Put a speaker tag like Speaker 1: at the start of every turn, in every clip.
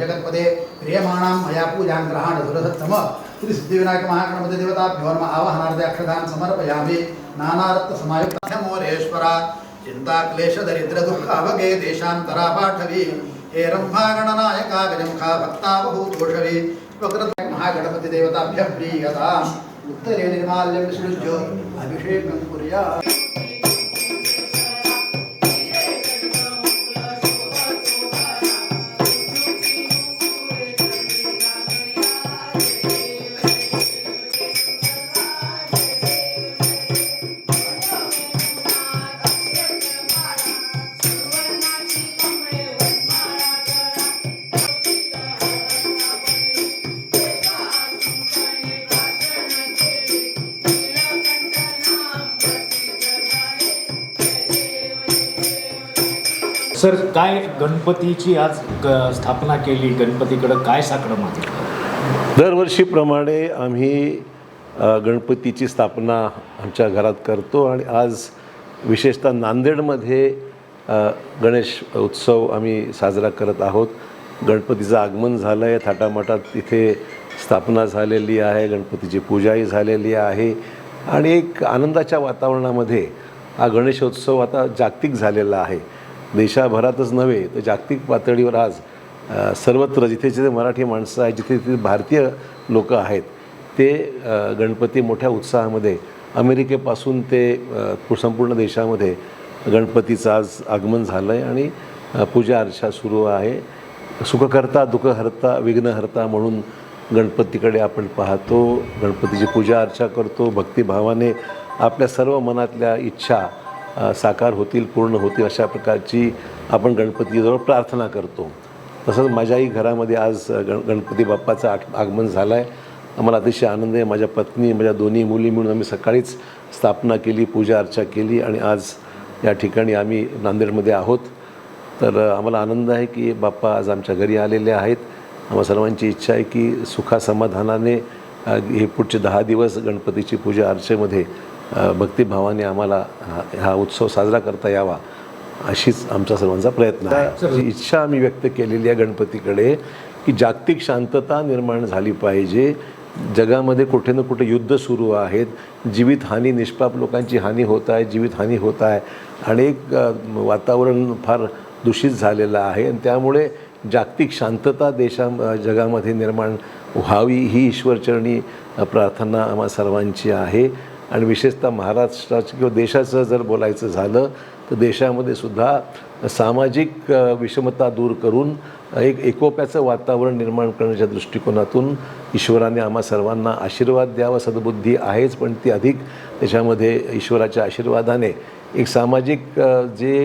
Speaker 1: जगत्पदे प्रियमाणां मया पूजां ग्रहाण सुरसत्तम श्री सिद्धिविनायक महागणपती देवताभ्यो नमः आवाहनार्थे अक्षदान समर्पयामि नानारत्नसमायुक्तमोरेश्वरा चिन्ता क्लेश दरिद्र दुःख अवगे देशान्तरा पाठवी हे रंभागणनायका गजमुखा भक्तावभूतोषवी वक्रत महागणपती देवताभ्य प्रीयताम् उत्तरे निर्माल्यं विसृज्य अभिषेकं कुर्यात्
Speaker 2: सर काय गणपतीची आज ग- स्थापना केली? गणपतीकडं काय साकडं मागितलं
Speaker 3: दरवर्षीप्रमाणे आम्ही गणपतीची स्थापना आमच्या घरात करतो आणि आज विशेषतः नांदेडमध्ये गणेश उत्सव आम्ही साजरा करत आहोत. गणपतीचं आगमन झालं आहे थाटामाटात तिथे स्थापना झालेली आहे गणपतीची पूजाही झालेली आहे आणि एक आनंदाच्या वातावरणामध्ये हा गणेशोत्सव आता जागतिक झालेला आहे. देशाभरातच नव्हे तर जागतिक पातळीवर आज सर्वत्र जिथे जिथे मराठी माणसं आहेत जिथे जिथे भारतीय लोक आहेत ते गणपती मोठ्या उत्साहामध्ये अमेरिकेपासून ते संपूर्ण देशामध्ये गणपतीचं आज आगमन झालं आहे आणि पूजा अर्चा सुरू आहे. सुखकर्ता दुःखहर्ता विघ्नहर्ता म्हणून गणपतीकडे आपण पाहतो. गणपतीची पूजा अर्चा करतो. भक्तिभावाने आपल्या सर्व मनातल्या इच्छा साकार होतील पूर्ण होतील अशा प्रकारची आपण गणपतीजवळ प्रार्थना करतो. तसंच माझ्याही घरामध्ये आज गण गणपती बाप्पाचं आग आगमन झालं आहे आम्हाला अतिशय आनंद आहे. माझ्या पत्नी माझ्या दोन्ही मुली मिळून आम्ही सकाळीच स्थापना केली पूजा अर्चा केली आणि आज या ठिकाणी आम्ही नांदेडमध्ये आहोत. तर आम्हाला आनंद आहे की बाप्पा आज आमच्या घरी आलेले आहेत. आम्हा सर्वांची इच्छा आहे की सुखासमाधानाने हे पुढचे दहा दिवस गणपतीची पूजा अर्चेमध्ये भक्तिभावाने आम्हाला हा हा उत्सव साजरा करता यावा अशीच आमचा सर्वांचा प्रयत्न आहे. जी इच्छा आम्ही व्यक्त केलेली आहे गणपतीकडे की जागतिक शांतता निर्माण झाली पाहिजे. जगामध्ये कुठे ना कुठे युद्ध सुरू आहेत. जीवितहानी निष्पाप लोकांची हानी होत आहे जीवितहानी होत आहे. आणि एक अ, वातावरण फार दूषित झालेलं आहे आणि त्यामुळे जागतिक शांतता देशा जगामध्ये निर्माण व्हावी ही ईश्वरचरणी प्रार्थना आम्हा सर्वांची आहे. आणि विशेषतः महाराष्ट्राचं किंवा देशाचं जर बोलायचं झालं तर देशामध्ये सुद्धा सामाजिक विषमता दूर करून एक एकोप्याचं वातावरण निर्माण करण्याच्या दृष्टिकोनातून ईश्वराने आम्हा सर्वांना आशीर्वाद द्यावा सद्बुद्धी आहेच पण ती अधिक त्याच्यामध्ये ईश्वराच्या आशीर्वादाने एक सामाजिक जे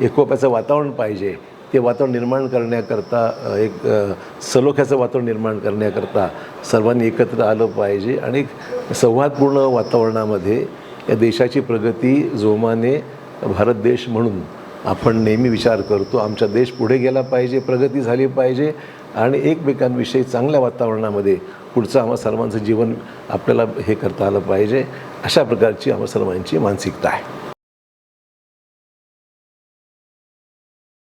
Speaker 3: एकोप्याचं वातावरण पाहिजे ते वातावरण निर्माण करण्याकरता एक सलोख्याचं वातावरण निर्माण करण्याकरता सर्वांनी एकत्र आलं पाहिजे आणि संवादपूर्ण वातावरणामध्ये या देशाची प्रगती जोमाने भारत देश म्हणून आपण नेहमी विचार करतो. आमचा देश पुढे गेला पाहिजे प्रगती झाली पाहिजे आणि एकमेकांविषयी चांगल्या वातावरणामध्ये पुढचं आम्हा सर्वांचं जीवन आपल्याला हे करता आलं पाहिजे. अशा प्रकारची आम्हा सर्वांची मानसिकता आहे.